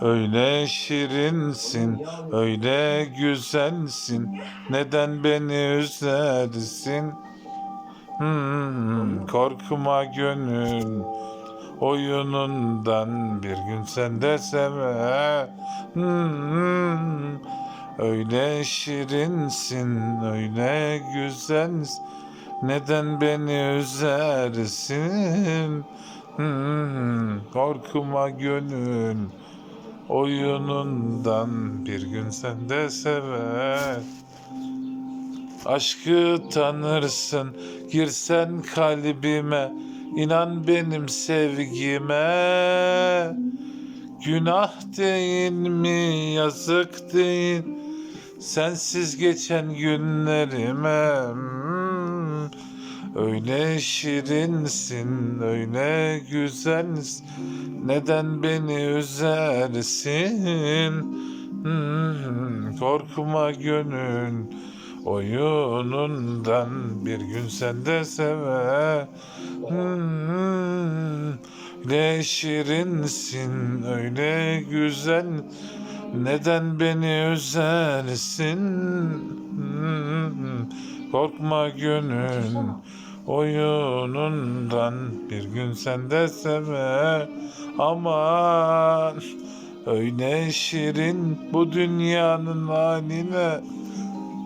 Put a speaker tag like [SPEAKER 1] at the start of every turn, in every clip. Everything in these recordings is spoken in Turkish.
[SPEAKER 1] Öyle şirinsin, öyle güzelsin. Neden beni üzersin? Hmm, korkma gönül oyunundan bir gün sen de sever. Hmm, öyle şirinsin, öyle güzelsin. Neden beni üzersin? Hmm, korkma gönül oyunundan bir gün sen de sever. Aşkı tanırsın, girsen kalbime, inan benim sevgime. Günah değil mi, yazık değil, sensiz geçen günlerime. Hmm, Öyle şirinsin, öyle güzelsin, neden beni üzersin? Hmm, korkma gönül, oyunundan bir gün sen de sever. Hmm, öyle şirinsin, öyle güzel, neden beni üzersin? Hmm, korkma gönül, oyunundan bir gün sen de sever. Aman öyle şirin bu dünyanın haline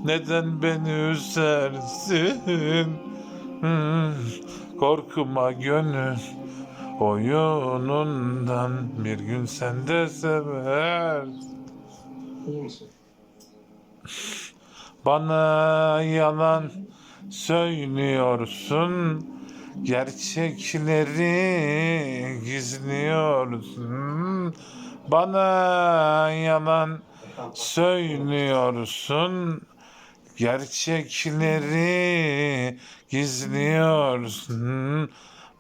[SPEAKER 1] neden beni üzersin? Hmm, korkma gönül oyunundan bir gün sen de sever. Bana yalan söylüyorsun. Gerçekleri gizliyorsun. Bana yalan söylüyorsun. Gerçekleri gizliyorsun.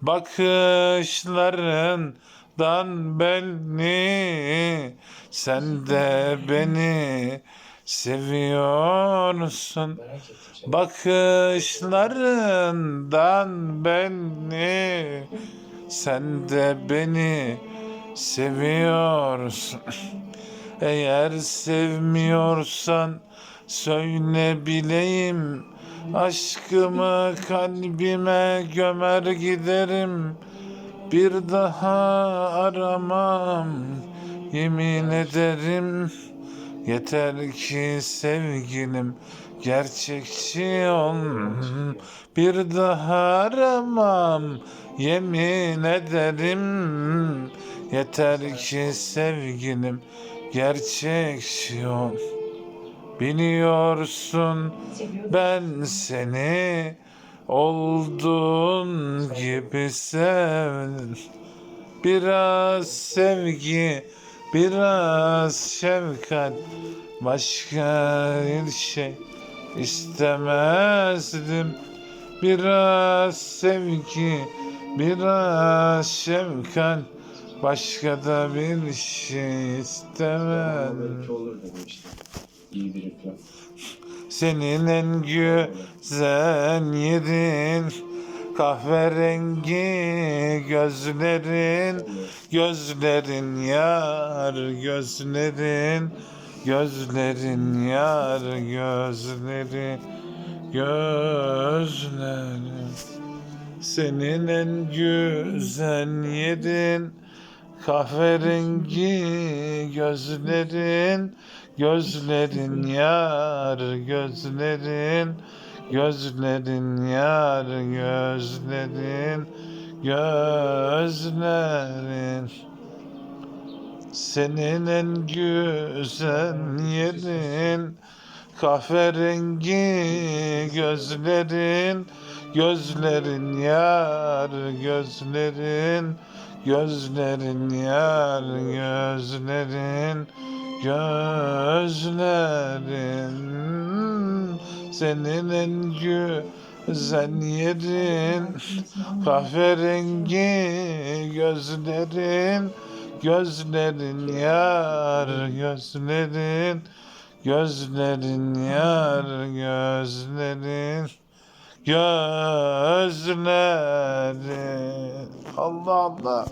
[SPEAKER 1] Bakışlarından belli. Sen de beni seviyorsun. Bakışlarından belli Sen de beni seviyorsun Eğer sevmiyorsan söyle bileyim Aşkımı kalbime gömer giderim. Bir daha aramam. Yemin ederim Yeter ki sevgilim gerçekçi ol Bir daha aramam yemin ederim. Yeter ki sevgilim gerçekçi ol. Biliyorsun ben seni olduğun gibi sevdim Biraz sevgi, biraz şefkat Başka bir şey istemezdim Biraz sevgi, biraz şefkat Başka da bir şey istemedim.
[SPEAKER 2] İyi.
[SPEAKER 1] Senin en güzel yerin Kahverengi gözlerin Gözlerin yar gözlerin Gözlerin yar gözleri Gözlerin. Senin en güzel yerin Kahverengi gözlerin Gözlerin yar gözlerin Gözlerin yar gözlerin Gözlerin. Senin en güzel yerin Kahverengi gözlerin. Gözlerin yar gözlerin Gözlerin yar gözlerin. Gözlerin Senin en güzel yerin. Kahverengi gözlerin Gözlerin yar gözlerin Gözlerin yar gözlerin Gözlerin. Allah Allah